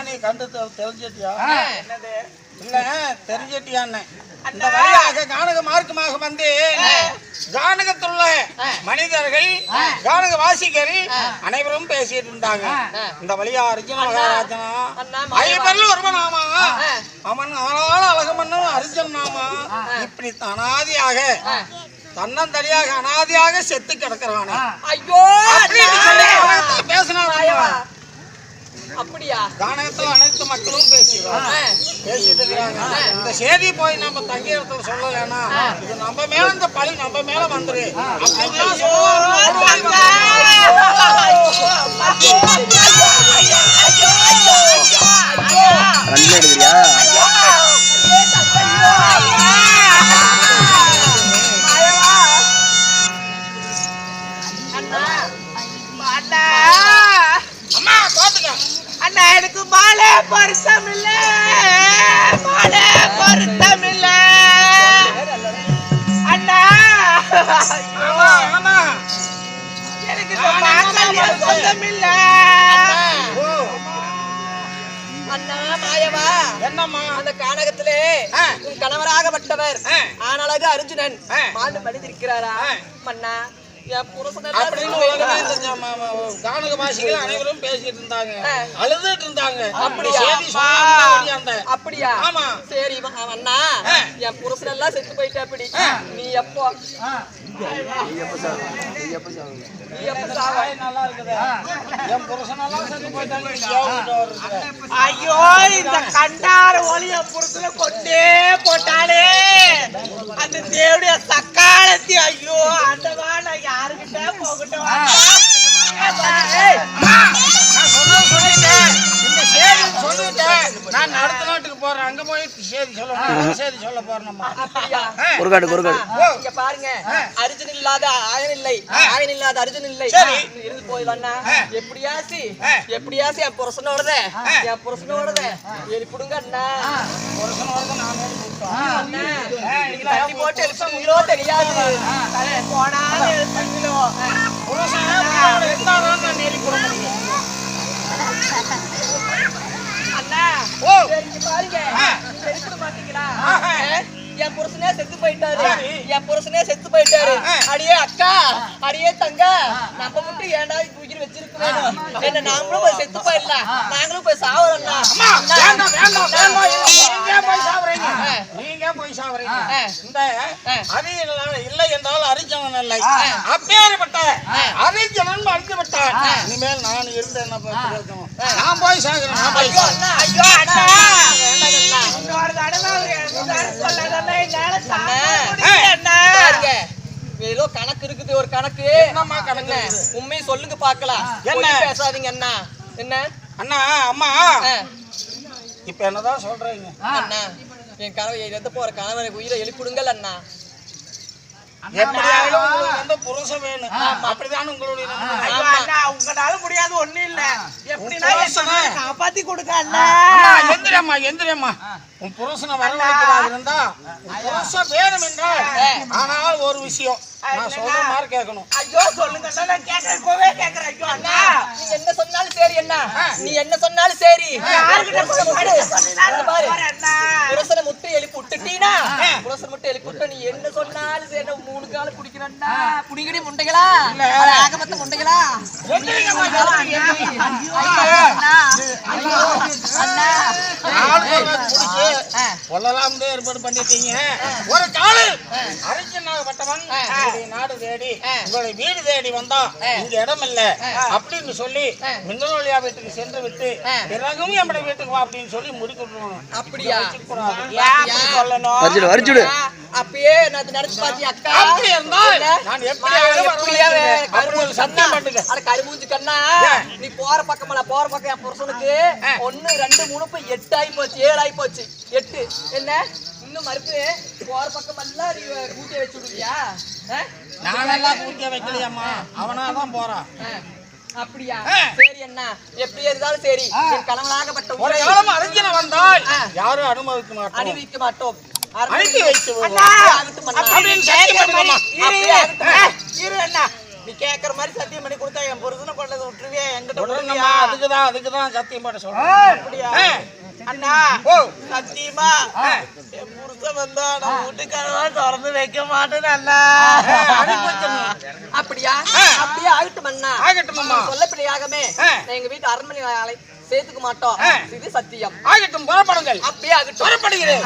நீ கண்டு தெரிஞ்சிட்டியா? என்னது? இல்ல தெரிஞ்சிட்டியான்னு. இந்த வழியாக கானக மார்க்கமாக வந்து கானகத்துள்ள மனிதர்கள் கானக வாசிகள் அனைவரும் பேசிட்டு இருந்தாங்க இந்த வழியா அர்ஜுன மகாராஜனா? அண்ணா, ஐயப்பர்ல ஒருவன் ஆமா. அவன் ஆளான அழகமன்னும் அர்ஜுன் நாமா இப்படி அனாதியாக தன்னந்தனியாக அனாதியாக செத்து கிடக்கிறானே ஐயோ பேசினாராம் அப்படியா கானகத்துல அனைத்து மக்களும் பேசுகிறாங்க பேசிட்டு இருக்கிறாங்க இந்த செய்தி போய் நம்ம தங்கி இடத்துல சொல்லலைன்னா இது நம்ம மேல இந்த பழி நம்ம மேல வந்துரு சொல்லுவாங்க பொருத்தம் இல்ல மாலை பொருத்தம் இல்ல அண்ணா எனக்கு சொந்தம் இல்ல அண்ணா. மாயவா. என்னம்மா? அந்த கானகத்திலே. உன் கணவராகப்பட்டவர். ஆனழகு அர்ஜுனன். மாண்டு மனிதிருக்கிறாரா. மன்னா அப்படின்னு உலகமே கானக வாசிகள் அனைவரும் பேசிட்டு இருந்தாங்க. அழுதுட்டு இருந்தாங்க. அப்படி செய்தி அப்படியா? ஆமா. சரி அண்ணா. என் புருஷன் எல்லாம் செத்து போயிட்டா அப்படி நீ எப்போ? ஐயோ இந்த கண்டார ஒளிய புறத்துல கொண்டே போட்டாலே அந்த தேவடைய சக்காலத்தி ஐயோ அந்த வாழை யாருக்கிட்ட போகட்டும்? ஏய், நான் சொன்னது சொல்லிட்டேன். இந்த செய்தி சொல்லிட்டேன். நான் அடுத்த நாட்டுக்கு போறேன். அங்க போய் செய்தி சொல்ல செய்தி சொல்ல போறேன் நம்ம. அப்படியா? குறுக்காடு குறுக்காடு ஆ, இங்க பாருங்க. அர்ஜுன் இல்லாத ஆயன் இல்லை. ஆயன் இல்லாத அர்ஜுன் இல்லை. சரி. இருந்து போயிடலாம்னா எப்படியாசி எப்படியாசி என் புருஷனோடத? என் புருஷனோடத? ஏறி புடுங்க அண்ணா. புருஷன் வரது நான் ஏறி கூப்பிட்டோம். அண்ணா ஏய், இல்ல, தண்ணி போட்டு எழுப்புங்களோ தெரியாது போனாலும் இருந்தாதான் நான் ஏறி போட முடியும் அடியே தங்க நம்ம மட்டும் ஏன்டா இப்படி உயிர் வச்சிருக்க வேணும் என்ன நாமளும் போய் செத்து போயிடலாம் நாங்களும் போய் வேண்டாம். நீங்க போய் சாவறீங்க. இந்த அது இல்ல- என்றால் அரிஜனன் இல்லை அப்பேற்பட்ட அரிஜனன் அழிந்து விட்டான் இனிமேல் நான் இருந்து என்ன நான் போய் சாகிறேன் நான் போய். ஐயோ அண்ணா என்னால ஏதோ கணக்கு இருக்குது ஒரு கணக்கு. என்னம்மா கணக்கு? உண்மையை சொல்லுங்க பாக்கலாம் என்ன? பேசாதீங்க அண்ணா. என்ன? அண்ணா அம்மா. இப்ப என்னதான் சொல்றீங்க? அண்ணா என் கணவர் இறந்து போற கணவரை உயிரை எழுப்பிடுங்கள் அண்ணா. உங்களால முடியாது ஒண்ணு இல்ல. எப்படின்னா காப்பாத்தி அம்மா, எந்திரம்மா எந்திரம்மா உன் புருஷனை வரவழைக்கிறதா இருந்தா புருஷன் வேணும் என்றால் ஆனால் ஒரு விஷயம் நான் சொல்ற மாதிரி கேட்கணும். ஐயோ சொல்லுங்க அண்ணா நான் ஐயோ அண்ணா. நீ என்ன சொன்னாலும் சரி அண்ணா. நீ என்ன சொன்னாலும் சரி. புருஷனை முட்டு. எழுப்பி விட்டுட்டீனா? புருஷனை முட்டை எழுப்பி விட்டு நீ என்ன சொன்னாலும் சரி மூணு காலம் குடிக்கிறேன்னா புடிங்கடி முண்டைகளா? அட ஆகமத்த முண்டைகளா. அண்ணா. Uh, கொள்ளலாம்னு ஏற்பாடு பண்ணிட்டீங்க. ஒரு காலு அறிஞனாகப்பட்டவன் உங்களுடைய நாடு தேடி உங்களுடைய வீடு தேடி வந்தா இங்க இடம் இல்ல. அப்படின்னு சொல்லி மின்னலொழியா வீட்டுக்கு சென்று விட்டு பிறகும் நம்முடைய வீட்டுக்கு வா அப்படின்னு சொல்லி முடிக்கணும் அப்படியா? சொல்லணும் அரிச்சுடு அப்பயே நான் அதை நினைச்சு பாத்தி அக்கா? அப்படி இருந்தால்? நான் எப்படியாவது கருமூஞ்சி ஒரு சத்தியம் பண்ணுங்க அட கருமூஞ்சி கண்ணா நீ போற பக்கமல்ல போற பக்கம் என் புருஷனுக்கு ஒண்ணு ரெண்டு மூணு போய் எட்டு ஆகி போச்சு ஏழு ஆகி போச்சு. எட்டு. என்ன? இன்னும் மறுப்பு? போற பக்கம் எல்லாம் நீ கூட்டி வச்சு விடுவியா ஆ? நானெல்லாம் கூட்டிய வைக்கலையம்மா. அவனாதான் போறான். அப்படியா. சரி அண்ணா. எப்படி இருந்தாலும் சரி. என் கணவனாகப்பட்ட ஒரு உரை காலம் அறிஞன வந்தால். யாரும் அனுமதிக்க மாட்டோம். அணிவிக்க மாட்டோம். அனுப்பி வைத்து அண்ணா. இரு, நீ கேக்குற மாதிரி சத்தியம் பண்ணி கொடுத்தா என் புருஷனை கொண்டது விட்டுருவியா? எங்க என்கிட்ட உடனே கொடுங்கயா. அதுக்குதான் அதுக்குதான் சத்தியம் போட சொல்றேன். அப்படியா? சத்தியமா புருஷன் வந்தா நான் வீட்டுக்காரவா வைக்க மாட்டேன்னு அண்ணா அப்படியா அப்படியே ஆகட்டும் அண்ணா ஆகட்டும் சொல்லப்படியாகமே எங்க வீட்டு அரண்மனை ஆலை சேர்த்துக்க மாட்டோம் இது சத்தியம் ஆகட்டும் புறப்படுங்கள் அப்படியே ஆகட்டும் புறப்படுகிறேன்